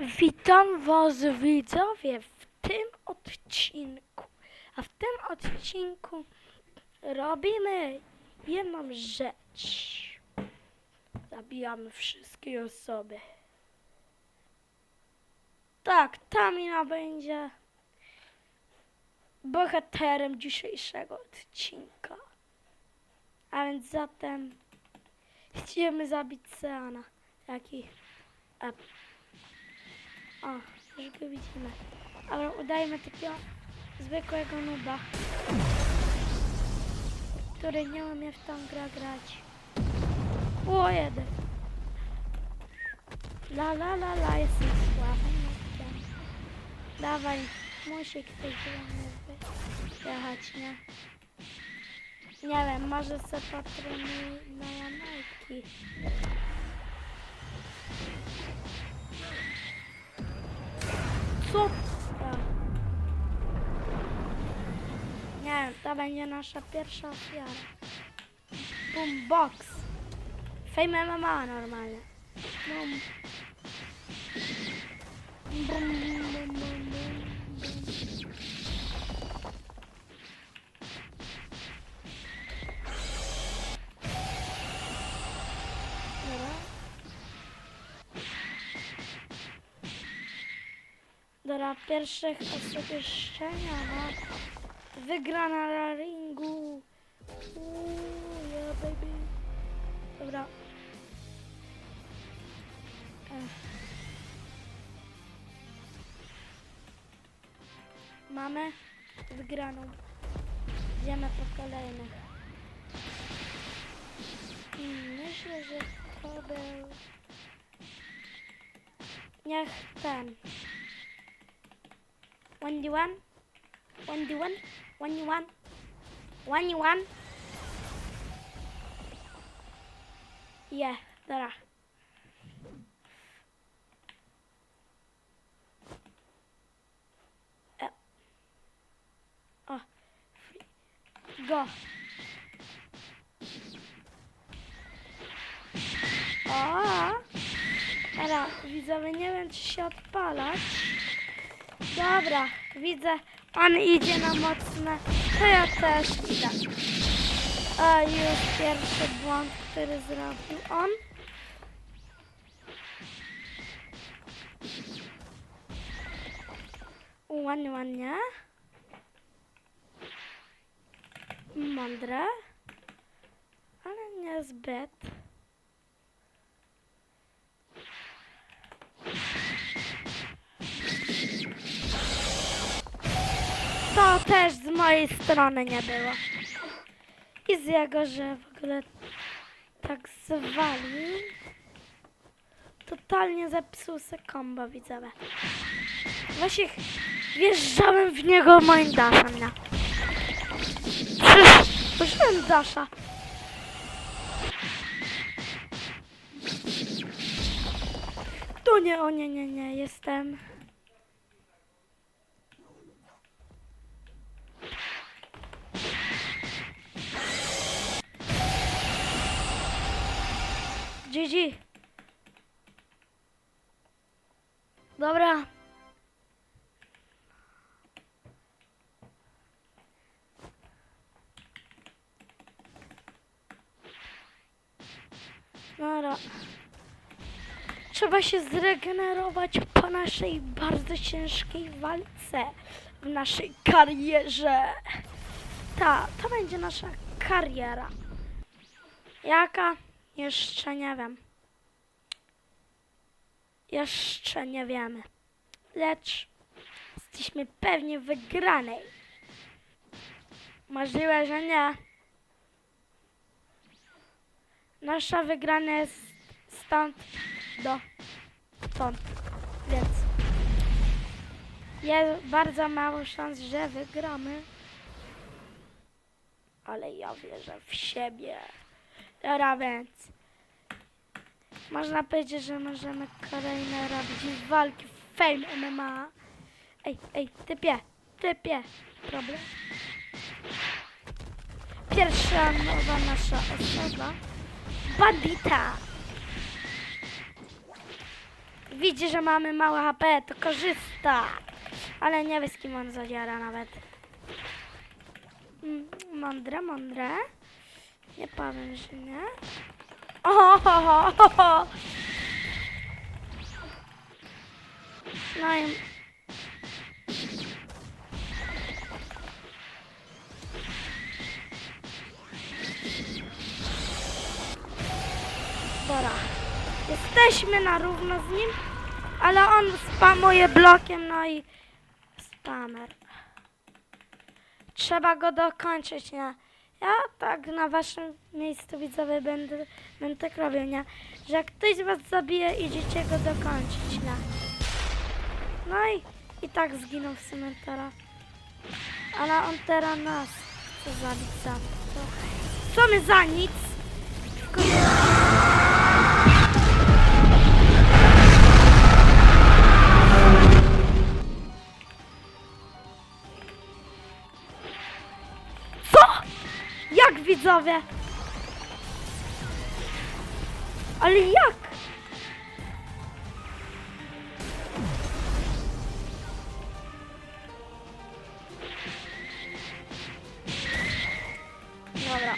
Witam Was widzowie w tym odcinku. A w tym odcinku robimy jedną rzecz. Zabijamy wszystkie osoby. Tak, Tamina będzie bohaterem dzisiejszego odcinka. A więc zatem idziemy zabić Seana. Jaki? A o, już go widzimy. Ale udajmy takiego zwykłego nuba, który nie umie w tą grę grać. O, jeden. La la la la, jestem nubkiem. Dawaj, musi ktoś zielony jechać, nie? Nie wiem, może se patronuje na Jamajki. Co? to? Nie wiem, to będzie nasza pierwsza ofiara. Boombox. Fame MMA normalnie. Bum. Bum, Dobra, jeszcze nie ma. Wygrana na ringu. Uuu, yeah, baby. Dobra. Ech. Mamy wygraną. Idziemy po kolejnych. Hmm, Myślę, że to był... Niech ten. 1d1 1d1 1d1 1d1 Yeah, dobra. Uh, o. Oh, go. O. Teraz widzowie, nie wiem czy się odpalać. Dobra widzę, on idzie na mocne, to ja też idę. A już pierwszy błąd, który zrobił on. Ładnie, ładnie. Mądre, ale niezbyt. To też z mojej strony nie było. I z jego, że w ogóle tak zwalił. Totalnie zepsuł se kombo, widzowie. Właśnie wjeżdżałem w niego moim daszem? Przecież użyłem dasza. Tu nie, o nie, nie, nie, jestem... GG. Dobra. Dobra. Trzeba się zregenerować po naszej bardzo ciężkiej walce w naszej karierze. Ta, to będzie nasza kariera. Jaka? Jeszcze nie wiem. Jeszcze nie wiemy. Lecz jesteśmy pewni wygranej. Możliwe, że nie. Nasza wygrana jest stąd do stąd. Więc jest bardzo mało szans, że wygramy. Ale ja wierzę w siebie. Dobra, więc można powiedzieć, że możemy kolejne robić walki w Fame MMA. Ej, ej, typie, typie, problem. Pierwsza nowa nasza osoba, Bandita. widzi, że mamy małe HP, to korzysta. Ale nie wie z kim on zadziera nawet. Mądre, mądre. Nie powiem, że nie. No i... Dobra. Jesteśmy na równo z nim, ale on spamuje blokiem, no i spamer. Trzeba go dokończyć, nie? Ja tak na waszym miejscu widzowie będę, będę tak robił, nie? Że jak ktoś was zabije, idziecie go dokończyć, nie? No i, i tak zginął w sumie. Ale on teraz nas chce zabić za to. Co my za nic? Tylko widzowie? Ale jak? Dobra.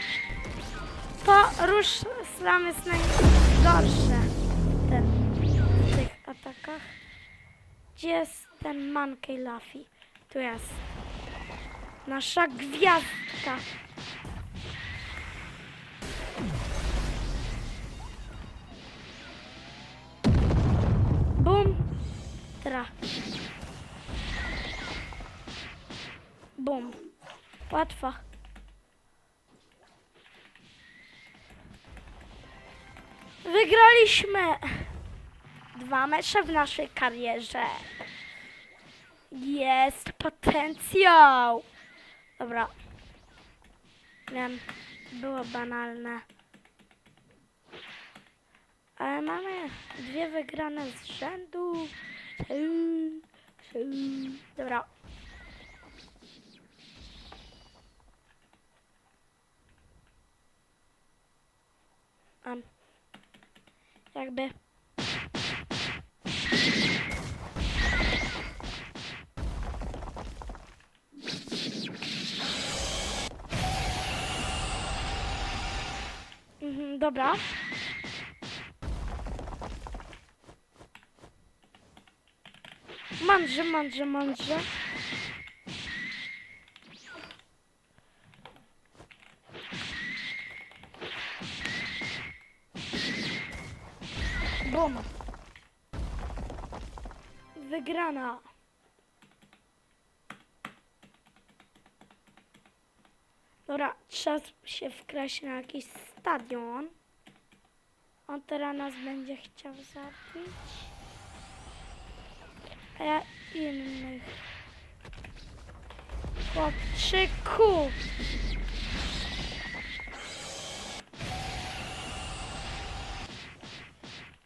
To róż slam jest najgorsze ten, w tych atakach. Gdzie jest ten Monkey Luffy? Tu jest. Nasza gwiazdka. Tra. Bum. Łatwo. Wygraliśmy dwa mecze w naszej karierze. Jest potencjał. Dobra. Wiem, było banalne. Ale mamy dwie wygrane z rzędu. Dobra. Um, jakby Mhm, dobra. Mądrze, mądrze, mądrze. Bum. Wygrana. Dobra, trzeba się wkraść na jakiś stadion. On teraz nas będzie chciał zabić. A ja innych. Chłopczyku!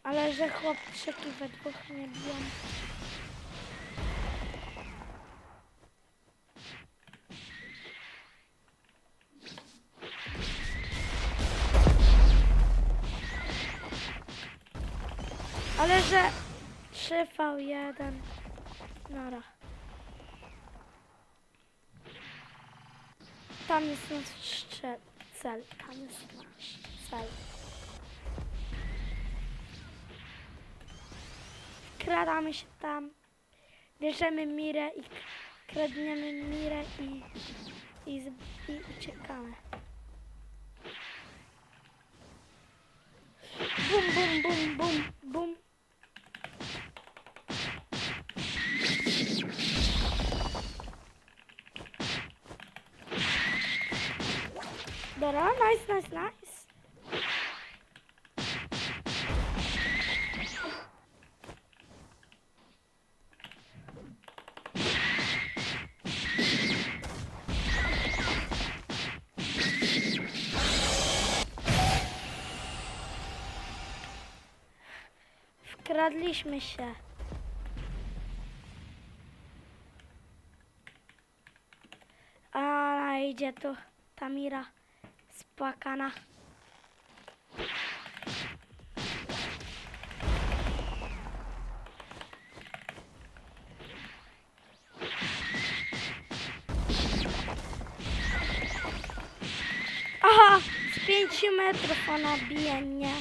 Ale że chłopczyki we dwóch nie biją. Ale że 3v1 Nara. Tam jest nasz cel. Tam jest nasz cel. Wkradamy się tam. Bierzemy Mirę i kradniemy Mirę i, z- i uciekamy. Bum, bum, bum, bum, bum. Dobra, nice, nice, nice. Wkradliśmy się. A idzie tu Tamira spłakana. Aha! Z 5 metrów ona bije mnie.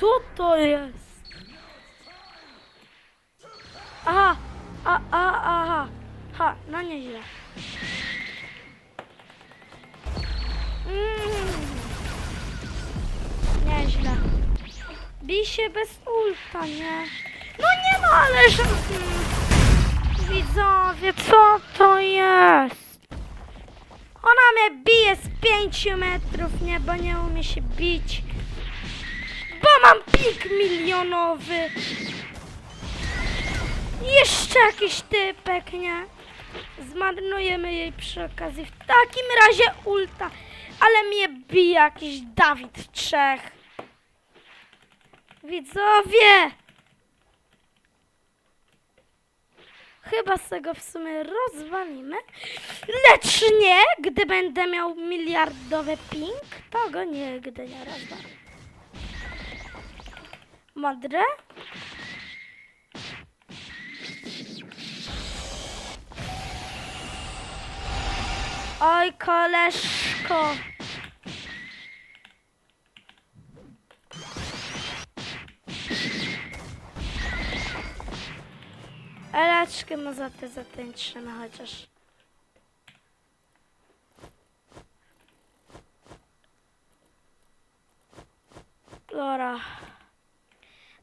Co to jest? Bij się bez ulta, nie? No nie no, ale że... Mm. Widzowie, co to jest? Ona mnie bije z 5 metrów, nie? Bo nie umie się bić. Bo mam pik milionowy. Jeszcze jakiś typek, nie? Zmarnujemy jej przy okazji. W takim razie ulta. Ale mnie bije jakiś Dawid Trzech. Widzowie! Chyba z tego w sumie rozwalimy. Lecz nie, gdy będę miał miliardowy ping, to go nigdy nie rozwalę. Modre? Oj, koleżko. Eleczkę mu za te zatańczymy chociaż. Dobra.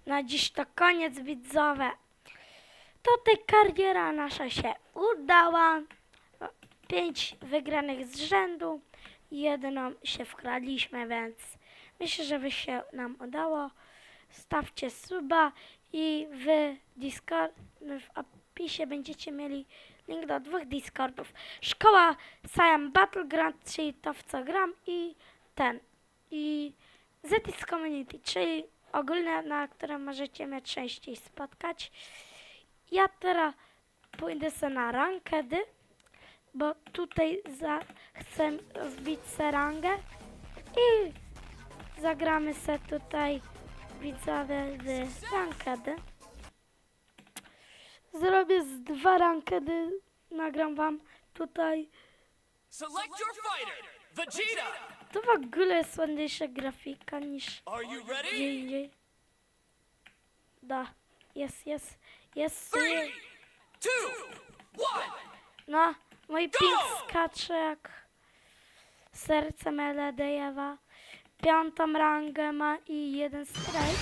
Na dziś to koniec widzowe. Tutaj kariera nasza się udała. Pięć wygranych z rzędu. Jedną się wkradliśmy, więc myślę, że by się nam udało. Stawcie suba i w Discord, w opisie będziecie mieli link do dwóch Discordów. Szkoła Siam Battleground, czyli to w co gram i ten. I Zetis Community, czyli ogólne, na które możecie mnie częściej spotkać. Ja teraz pójdę sobie na rankedy, bo tutaj za, chcę wbić se rangę i zagramy se tutaj widzowie w rankedy. Zrobię z dwa rankedy, nagram wam tutaj. Select your fighter, Vegeta. To w ogóle jest ładniejsza grafika niż gdzie indziej. Da, jest, jest, jest. Three, two, one. No, mój ping Go! skacze jak serce Meledejewa. Piątą rangę ma i jeden strajk.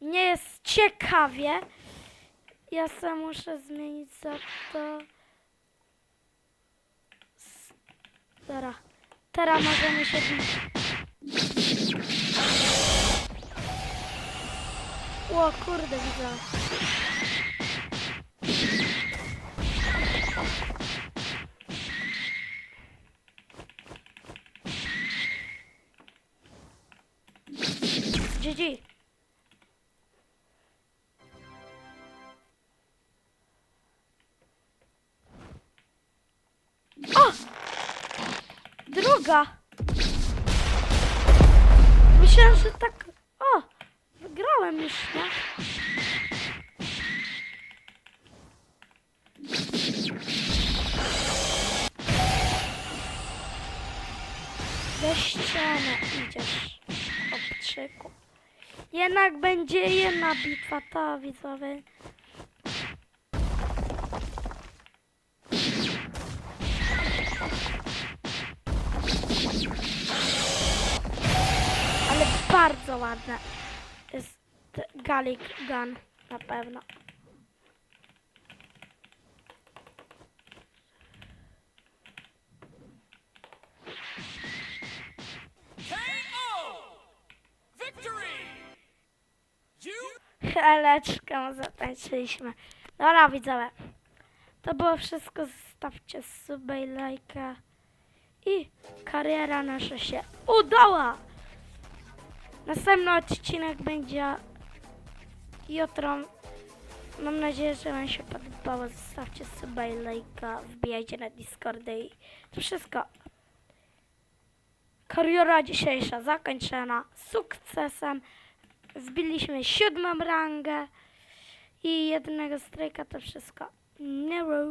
Nie jest ciekawie. Ja sam muszę zmienić za to. Teraz. Teraz możemy się bić. O kurde, widzę. GG. O! Druga. Myślałem, że tak... O! Wygrałem już, nie? Do ściany idziesz, obczyku. Jednak będzie jedna bitwa, ta widzowie. Ale bardzo ładne jest Galik Gun na pewno. Heleczkę zatańczyliśmy. Dobra widzowie. To było wszystko. Zostawcie suba i lajka. I kariera nasza się udała. Następny odcinek będzie jutro. Mam nadzieję, że Wam się podobało. Zostawcie suba i lajka. Wbijajcie na Discordy i to wszystko. Kariera dzisiejsza zakończona sukcesem. Wbiliśmy siódmą rangę i jednego strajka to wszystko. Nero.